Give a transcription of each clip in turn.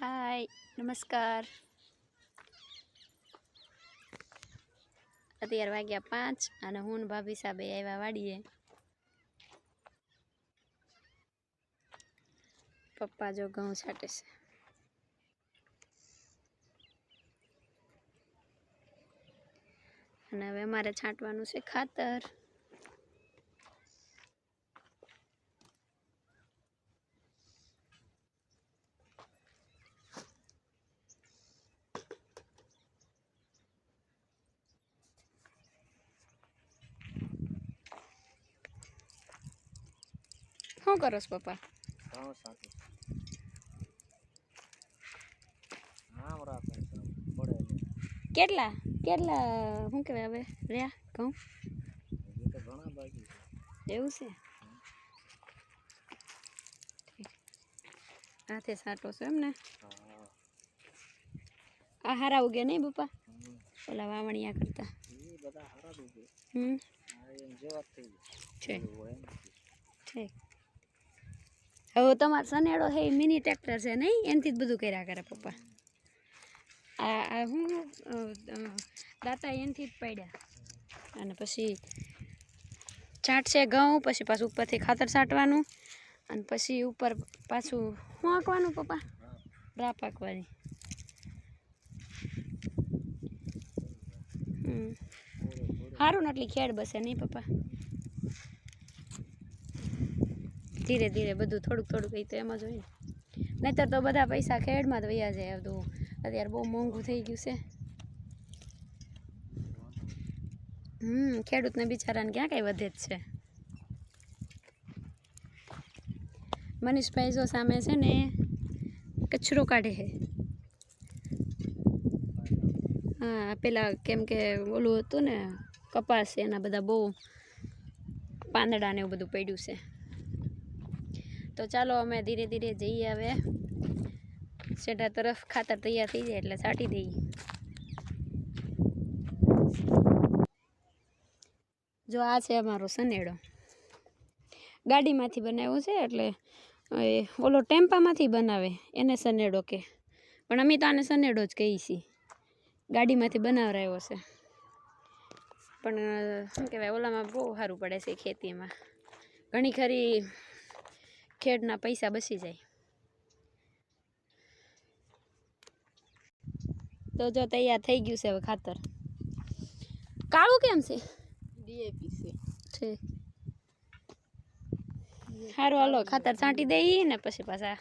હાય નમસ્કાર. અત્યારે વાગ્યા પાંચ અને હું ભાભી સાબે આવ્યા વાડીએ. પપ્પા જો ઘઉં છાંટે છે. અને હવે અમારે છાંટવાનું છે ખાતર. શું કરો છો પપ્પા? કેટલા? કેટલા શું કહેવાય હવે? રહ્યા ઘઉં? છે. એવું છે? હાથે સાટો છો એમ ને? આ હારા ઉગે નહીં પપ્પા? ઓલા વાવણિયા કરતા. બધા હારા ઉગે હમ. છે. ઠીક હવે તમારો સનેડો છે મિની ટ્રેક્ટર છે નહીં એનાથી જ બધું કર્યા કરે પપ્પા. આ હું દાતા એનાથી જ પાડ્યા. અને પછી છાંટશે ઘઉં, પછી પાછું ઉપરથી ખાતર છાંટવાનું, અને પછી ઉપર પાછું શું આંકવાનું પપ્પા? રા પાકવાની. સારું એટલી ખેડ બસે નહીં પપ્પા? ધીરે ધીરે બધું થોડુંક થોડુંક એ તો એમ જ હોય ને. નહીતર તો બધા પૈસા ખેડમાં જ વયા જાય બધું અત્યારે બહુ મોંઘું થઈ ગયું છે. હમ, ખેડૂતને બિચારાને ક્યાં કાંઈ વધે જ છે. મનીષભાઈ જો સામે છે ને, કચરો કાઢે છે. હા, પેલા કેમ કે ઓલું હતું ને કપાસ, એના બધા બહુ પાંદડા ને એવું બધું પડ્યું છે. તો ચાલો અમે ધીરે ધીરે જઈએ હવે. સેઢા તરફ ખાતર તૈયાર થઈ જાય એટલે છાંટી દઈએ. જો આ છે અમારો સનેડો ગાડીમાંથી બનાવ્યો છે એટલે ઓલો ટેમ્પામાંથી બનાવે, એને સનેડો કે. પણ અમે તો આને સનેડો જ કહીએ છીએ. ગાડીમાંથી બનાવરાયો છે. પણ, શું કહેવાય, ઓલામાં બહુ સારું પડે છે ખેતીમાં. ઘણી ખરી ખેડના પૈસા બચી જાય. તો જો તૈયાર થઈ ગયું છે હવે ખાતર. કાળું કેમ છે? ડીએપી છે. સારું હાલો ખાતર છાંટી દઈએ ને પછી પાછા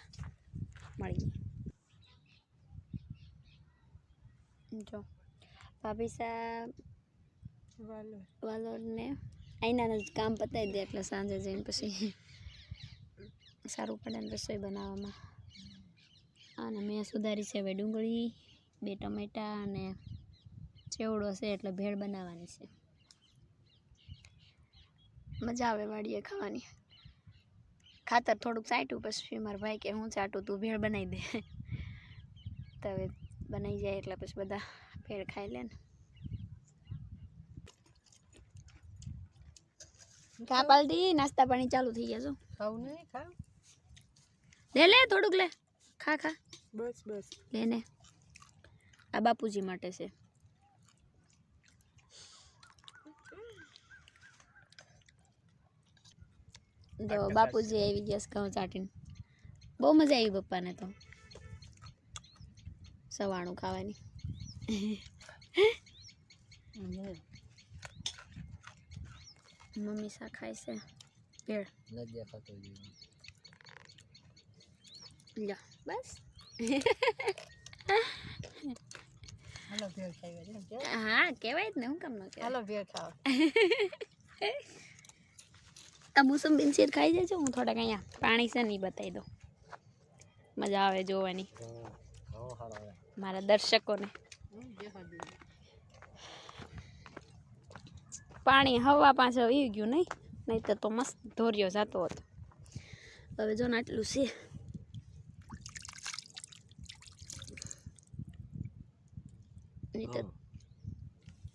મળીએ. જો ભાભી સાહેબ વાલો વાલોડને અહીંના જ કામ પતાવી દે એટલે સાંજે જઈને પછી સારું પડે ને રસોઈ બનાવવામાં. અને મેં સુધારી છે હવે ડુંગળી બે ટમેટા અને ચેવડો છે એટલે ભેળ બનાવવાની છે. મજા આવે વાડીએ ખાવાની. ખાતર થોડુંક સાંટ્યું પછી મારા ભાઈ કે હું ચાટું તું ભેળ બનાવી દે. તો હવે બનાવી જાય એટલે પછી બધા ભેળ ખાઈ લે ને. ખા પાલટી નાસ્તા પાણી ચાલુ થઈ ગયા છો? ખાવું નહીં ખાવ. લે લે થોડુંક લે. ખા ખા. બસ બસ. લે ને આ બાપુજી માટે છે. જો બાપુજી આવી ગયા છે ઘઉં ચાટીને. બહુ મજા આવી પપ્પાને તો. સવાણું ખાવાની. મમ્મી શા ખાય છે. ભેળ. લજ્જા ખાતો જીવ લ્યો બસ હા કહેવાય જ ને હું કામ ન હાલો ભેળ ખાવ આ મોસંબીન શેર ખાઈ જાય છે હું થોડાક અહીંયા પાણી છે નહીં બતાવી દઉં મજા આવે જોવાની મારા દર્શકોને પાણી હવા પાછળ આવી ગયું નહીં નહીં તો તો મસ્ત ધોર્યો જતો હતો હવે જો ને આટલું છે નહીં તો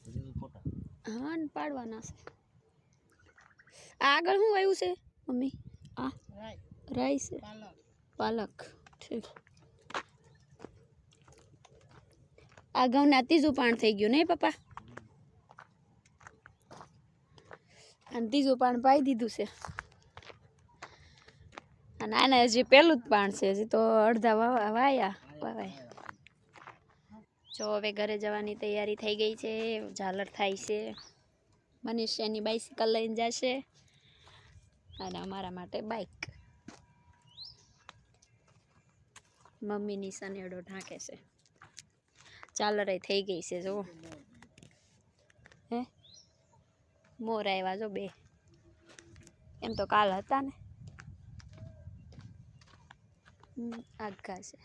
હજી ખોટા. હા ને પાડવાના છે. આ આગળ શું આવ્યું છે મમ્મી? આ રાઈ રાઈ પાલક. ઠીક. આ ઘઉંના ત્રીજું પાણ થઈ ગયું નહીં પપ્પા? અને ત્રીજું પાણ પાઈ દીધું છે. અને આને હજી પહેલું જ પાણ છે હજી તો અડધા વાવા વાયા વાવાય જો હવે ઘરે જવાની તૈયારી થઈ ગઈ છે, ઝાલર થાય છે. મનીષ બાઇસિકલ લઈને જશે અને અમારા માટે બાઇક મમ્મીની સનેડો ઢાંકે છે. ઝાલરે થઈ ગઈ છે જો હે? મોર આવ્યા જો બે. એમ તો કાલ હતા ને. આઘા છે.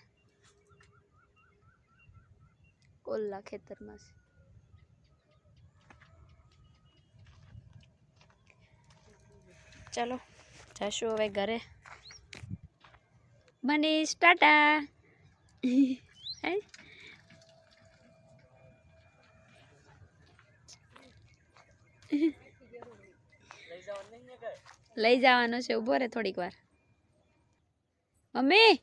કોલ્લા ખેતરમાં છે. ચાલો, જશું હવે ઘરે. મનીષ ટાટા લઈ જવાનો છે, ઊભો રે થોડીક વાર. મમ્મી!